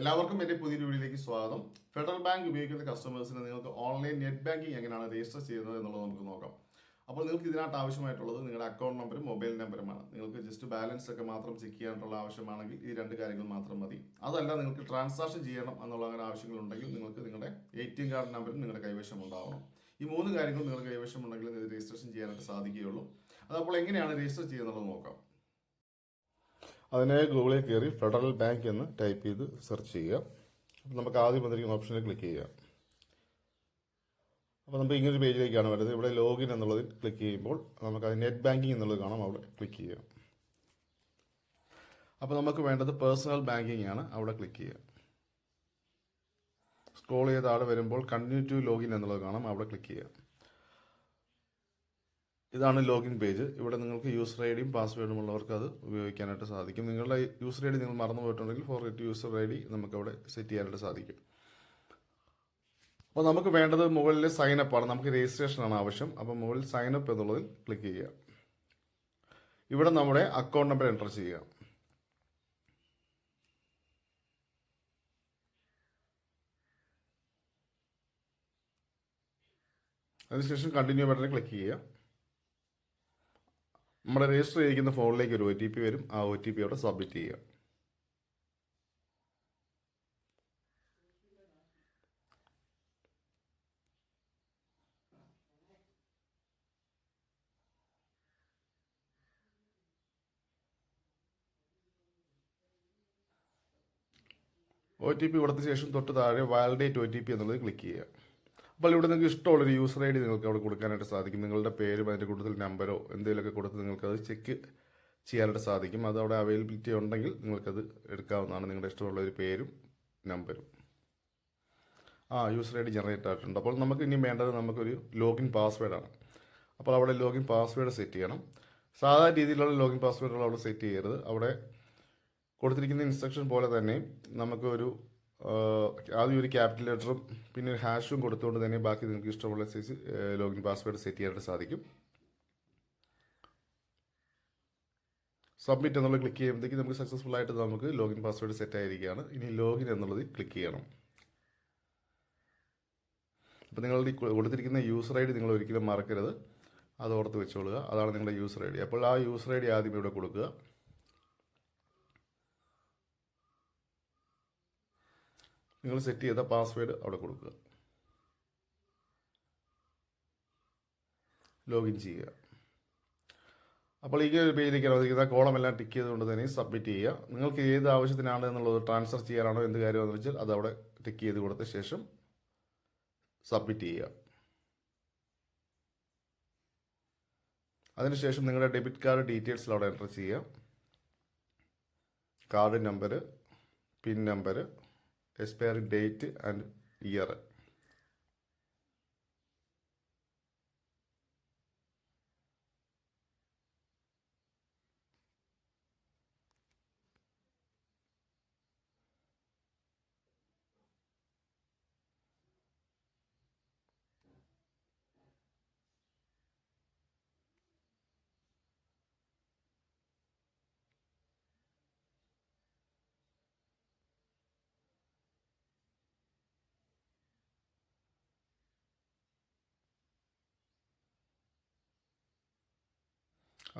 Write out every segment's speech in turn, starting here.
എല്ലാവർക്കും എന്റെ പുതിയൊരു വീഡിയോയിലേക്ക് സ്വാഗതം. ഫെഡറൽ ബാങ്ക് ഉപയോഗിക്കുന്ന കസ്റ്റമേഴ്സിന് നിങ്ങൾക്ക് ഓൺലൈൻ നെറ്റ് ബാങ്കിങ് എങ്ങനെയാണ് രജിസ്റ്റർ ചെയ്യുന്നത് എന്നുള്ളത് നമുക്ക് നോക്കാം. അപ്പോൾ നിങ്ങൾക്ക് ഇതിനകത്ത് ആവശ്യമായിട്ടുള്ളത് നിങ്ങളുടെ അക്കൗണ്ട് നമ്പറും മൊബൈൽ നമ്പറുമാണ് നിങ്ങൾക്ക് ജസ്റ്റ് ബാലൻസ് ഒക്കെ മാത്രം ചെക്ക് ചെയ്യാനുള്ള ആവശ്യമാണെങ്കിൽ ഈ രണ്ട് കാര്യങ്ങൾ മാത്രം മതി. അതല്ല നിങ്ങൾക്ക് ട്രാൻസാക്ഷൻ ചെയ്യണം എന്നുള്ള അങ്ങനെ ആവശ്യങ്ങളുണ്ടെങ്കിൽ നിങ്ങൾക്ക് നിങ്ങളുടെ എ ടി എം കാർഡ് നമ്പറും നിങ്ങളുടെ കൈവശം ഉണ്ടാവണം. ഈ മൂന്ന് കാര്യങ്ങളും നിങ്ങളുടെ കൈവശം ഉണ്ടെങ്കിൽ ഇത് രജിസ്ട്രേഷൻ ചെയ്യാനായിട്ട് സാധിക്കുകയുള്ളൂ. അതപ്പോൾ എങ്ങനെയാണ് രജിസ്റ്റർ ചെയ്യുന്നത് നോക്കാം. അതിനെ ഗൂഗിളിൽ കയറി ഫെഡറൽ ബാങ്ക് എന്ന് ടൈപ്പ് ചെയ്ത് സെർച്ച് ചെയ്യുക. അപ്പോൾ നമുക്ക് ആദ്യം വന്നിരിക്കുന്ന ഓപ്ഷനിൽ ക്ലിക്ക് ചെയ്യുക. അപ്പോൾ നമുക്ക് ഇങ്ങനൊരു പേജിലേക്കാണ് വരുന്നത്. ഇവിടെ ലോഗിൻ എന്നുള്ളതിൽ ക്ലിക്ക് ചെയ്യുമ്പോൾ നമുക്ക് അത് നെറ്റ് ബാങ്കിങ് എന്നുള്ളത് കാണാം. അവിടെ ക്ലിക്ക് ചെയ്യുക. അപ്പോൾ നമുക്ക് വേണ്ടത് പേഴ്സണൽ ബാങ്കിങ് ആണ്. അവിടെ ക്ലിക്ക് ചെയ്യുക. സ്ക്രോൾ ചെയ്ത് താഴെ വരുമ്പോൾ കണ്ടിന്യൂ ടു ലോഗിൻ എന്നുള്ളത് കാണാം. അവിടെ ക്ലിക്ക് ചെയ്യുക. ഇതാണ് ലോഗിൻ പേജ്. ഇവിടെ നിങ്ങൾക്ക് യൂസർ ഐ ഡിയും പാസ്വേഡും ഉള്ളവർക്ക് അത് ഉപയോഗിക്കാനായിട്ട് സാധിക്കും. നിങ്ങളുടെ യൂസർ ഐ ഡി നിങ്ങൾ മറന്നു പോയിട്ടുണ്ടെങ്കിൽ ഫോർഗെറ്റ് യൂസർ ഐ ഡി നമുക്കവിടെ സെറ്റ് ചെയ്യാനായിട്ട് സാധിക്കും. അപ്പോൾ നമുക്ക് വേണ്ടത് മുകളിൽ സൈൻ അപ്പ് ആണ്. നമുക്ക് രജിസ്ട്രേഷൻ ആണ് ആവശ്യം. അപ്പോൾ മുകളിൽ സൈൻ അപ്പ് എന്നുള്ളതിൽ ക്ലിക്ക് ചെയ്യുക. ഇവിടെ നമ്മുടെ അക്കൗണ്ട് നമ്പർ എന്റർ ചെയ്യുക. അതിനുശേഷം കണ്ടിന്യൂ ബട്ടണിൽ ക്ലിക്ക് ചെയ്യുക. നമ്മുടെ രജിസ്റ്റർ ചെയ്തിരിക്കുന്ന ഫോണിലേക്ക് ഒരു ഒ ടി പി വരും. ആ ഒ ടി പി അവിടെ സബ്മിറ്റ് ചെയ്യുക. ഒ ടി പി കൊടുത്ത ശേഷം തൊട്ട് താഴെ വാലിഡേറ്റ് ഒ ടി പി എന്നുള്ളത് ക്ലിക്ക് ചെയ്യുക. അപ്പോൾ ഇവിടെ നിങ്ങൾക്ക് ഇഷ്ടമുള്ളൊരു യൂസർ ഐ ഡി നിങ്ങൾക്ക് അവിടെ കൊടുക്കാനായിട്ട് സാധിക്കും. നിങ്ങളുടെ പേരും അതിന്റെ കൂടുതൽ നമ്പരോ എന്തെങ്കിലുമൊക്കെ കൊടുത്ത് നിങ്ങൾക്കത് ചെക്ക് ചെയ്യാനായിട്ട് സാധിക്കും. അത് അവിടെ അവൈലബിലിറ്റി ഉണ്ടെങ്കിൽ നിങ്ങൾക്കത് എടുക്കാവുന്നതാണ്. നിങ്ങളുടെ ഇഷ്ടമുള്ള ഒരു പേരും നമ്പരും ആ യൂസർ ഐ ഡി ജനറേറ്റ് ആയിട്ടുണ്ട്. അപ്പോൾ നമുക്ക് ഇനി വേണ്ടത് നമുക്കൊരു ലോഗിൻ പാസ്വേഡാണ് അപ്പോൾ അവിടെ ലോഗിൻ പാസ്വേഡ് സെറ്റ് ചെയ്യണം. സാധാരണ രീതിയിലുള്ള ലോഗിൻ പാസ്വേഡുകൾ അവിടെ സെറ്റ് ചെയ്യരുത്. അവിടെ കൊടുത്തിരിക്കുന്ന ഇൻസ്ട്രക്ഷൻ പോലെ തന്നെ നമുക്കൊരു ആദ്യം ഒരു ക്യാപിറ്റൽ ലെറ്ററും പിന്നെ ഒരു ഹാഷും കൊടുത്തുകൊണ്ട് തന്നെ ബാക്കി നിങ്ങൾക്ക് ഇഷ്ടമുള്ള സൈസ് ലോഗിൻ പാസ്വേഡ് സെറ്റ് ചെയ്യാനായിട്ട് സാധിക്കും. സബ്മിറ്റ് എന്നുള്ളത് ക്ലിക്ക് ചെയ്യുമ്പോഴത്തേക്ക് നമുക്ക് സക്സസ്ഫുൾ ആയിട്ട് നമുക്ക് ലോഗിൻ പാസ്വേഡ് സെറ്റ് ആയിരിക്കുകയാണ്. ഇനി ലോഗിൻ എന്നുള്ളത് ക്ലിക്ക് ചെയ്യണം. അപ്പോൾ നിങ്ങളുടെ കൊടുത്തിരിക്കുന്ന യൂസർ ഐ ഡി നിങ്ങൾ ഒരിക്കലും മറക്കരുത്. അത് ഓർത്ത് വെച്ചോളുക. അതാണ് നിങ്ങളുടെ യൂസർ ഐ ഡി അപ്പോൾ ആ യൂസർ ഐ ഡി ആദ്യം ഇവിടെ കൊടുക്കുക. നിങ്ങൾ സെറ്റ് ചെയ്ത പാസ്വേഡ് അവിടെ കൊടുക്കുക. ലോഗിൻ ചെയ്യുക. അപ്പോൾ ഈ ഒരു പേജിലേക്ക് അനുവദിക്കുന്ന കോളം എല്ലാം ടിക്ക് ചെയ്തുകൊണ്ട് തന്നെ സബ്മിറ്റ് ചെയ്യുക. നിങ്ങൾക്ക് ഏത് ആവശ്യത്തിനാണ് എന്നുള്ളത് ട്രാൻസ്ഫർ ചെയ്യാനാണോ എന്ത് കാര്യമാണെന്ന് വെച്ചാൽ അത് അവിടെ ടിക്ക് ചെയ്ത് കൊടുത്ത ശേഷം സബ്മിറ്റ് ചെയ്യുക. അതിനുശേഷം നിങ്ങളുടെ ഡെബിറ്റ് കാർഡ് ഡീറ്റെയിൽസ് അവിടെ എന്റർ ചെയ്യുക. Card number pin number expiry date and year.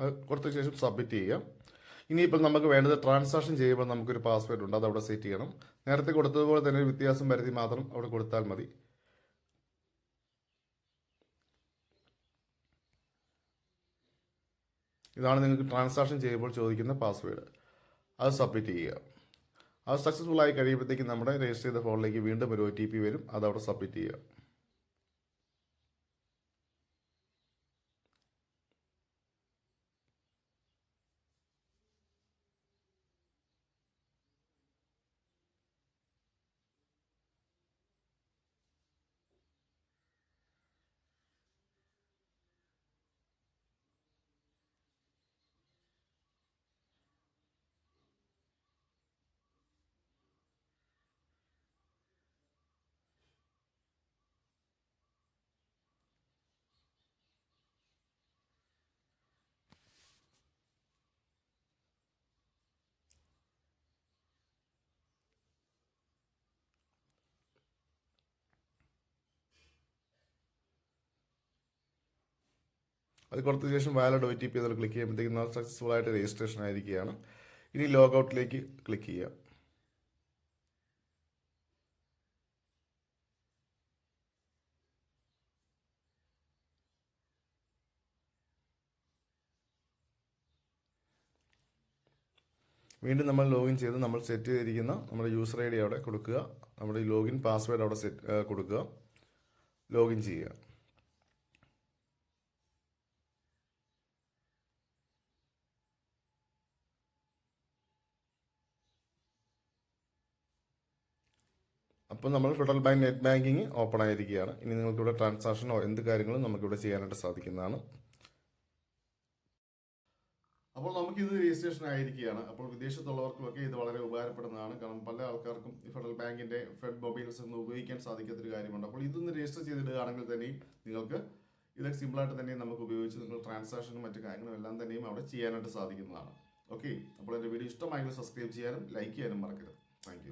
അത് കൊടുത്ത ശേഷം സബ്മിറ്റ് ചെയ്യുക ഇനിയിപ്പോൾ നമുക്ക് വേണ്ടത് ട്രാൻസാക്ഷൻ ചെയ്യുമ്പോൾ നമുക്കൊരു പാസ്വേഡ് ഉണ്ട് അത് അവിടെ സെറ്റ് ചെയ്യണം. നേരത്തെ കൊടുത്തതുപോലെ തന്നെ ഒരു വ്യത്യാസം വരുത്തി മാത്രം അവിടെ കൊടുത്താൽ മതി. ഇതാണ് നിങ്ങൾക്ക് ട്രാൻസാക്ഷൻ ചെയ്യുമ്പോൾ ചോദിക്കുന്ന പാസ്വേഡ് അത് സബ്മിറ്റ് ചെയ്യുക. അത് സക്സസ്ഫുൾ ആയി കഴിയുമ്പോഴത്തേക്കും നമ്മുടെ രജിസ്റ്റർ ചെയ്ത ഫോണിലേക്ക് വീണ്ടും ഒരു ഒ വരും അത് അവിടെ സബ്മിറ്റ് ചെയ്യുക. അത് കൊടുത്ത ശേഷം വാലഡ് ഒ ടി പി എന്നൊരു ക്ലിക്ക് ചെയ്യുമ്പോഴത്തേക്കും സക്സസ്ഫുൾ ആയിട്ട് രജിസ്ട്രേഷൻ ആയിരിക്കുകയാണ്. ഇനി ലോഗ് ഔട്ടിലേക്ക് ക്ലിക്ക് ചെയ്യാം. വീണ്ടും നമ്മൾ ലോഗിൻ ചെയ്ത് നമ്മൾ സെറ്റ് ചെയ്തിരിക്കുന്ന നമ്മുടെ യൂസർ ഐ ഡി അവിടെ കൊടുക്കുക. നമ്മുടെ ലോഗിൻ പാസ്വേഡ് അവിടെ സെറ്റ് കൊടുക്കുക. ലോഗിൻ ചെയ്യുക. അപ്പോൾ നമ്മൾ Federal Bank net banking open ആയിരിക്കുകയാണ്. ഇനി നിങ്ങൾക്കിവിടെ ട്രാൻസാക്ഷനോ എന്ത് കാര്യങ്ങളും നമുക്കിവിടെ ചെയ്യാനായിട്ട് സാധിക്കുന്നതാണ്. അപ്പോൾ നമുക്ക് ഇത് രജിസ്ട്രേഷൻ ആയിരിക്കുകയാണ്. അപ്പോൾ വിദേശത്തുള്ളവർക്കുമൊക്കെ ഇത് വളരെ ഉപകാരപ്പെടുന്നതാണ്. കാരണം പല ആൾക്കാർക്കും ഈ ഫെഡറൽ ബാങ്കിന്റെ ഫെഡ് മൊബൈൽസ് ഒന്നും ഉപയോഗിക്കാൻ സാധിക്കാത്തൊരു കാര്യമുണ്ട്. അപ്പോൾ ഇതൊന്ന് രജിസ്റ്റർ ചെയ്തിടുകയാണെങ്കിൽ തന്നെയും നിങ്ങൾക്ക് ഇതൊക്കെ സിമ്പിളായിട്ട് തന്നെ നമുക്ക് ഉപയോഗിച്ച് നിങ്ങൾ ട്രാൻസാക്ഷനും മറ്റു കാര്യങ്ങളും എല്ലാം തന്നെയും അവിടെ ചെയ്യാനായിട്ട് സാധിക്കുന്നതാണ്. ഓക്കെ. അപ്പോൾ എന്റെ വീഡിയോ ഇഷ്ടമായെങ്കിൽ സബ്സ്ക്രൈബ് ചെയ്യാനും ലൈക്ക് ചെയ്യാനും മറക്കരുത്. താങ്ക്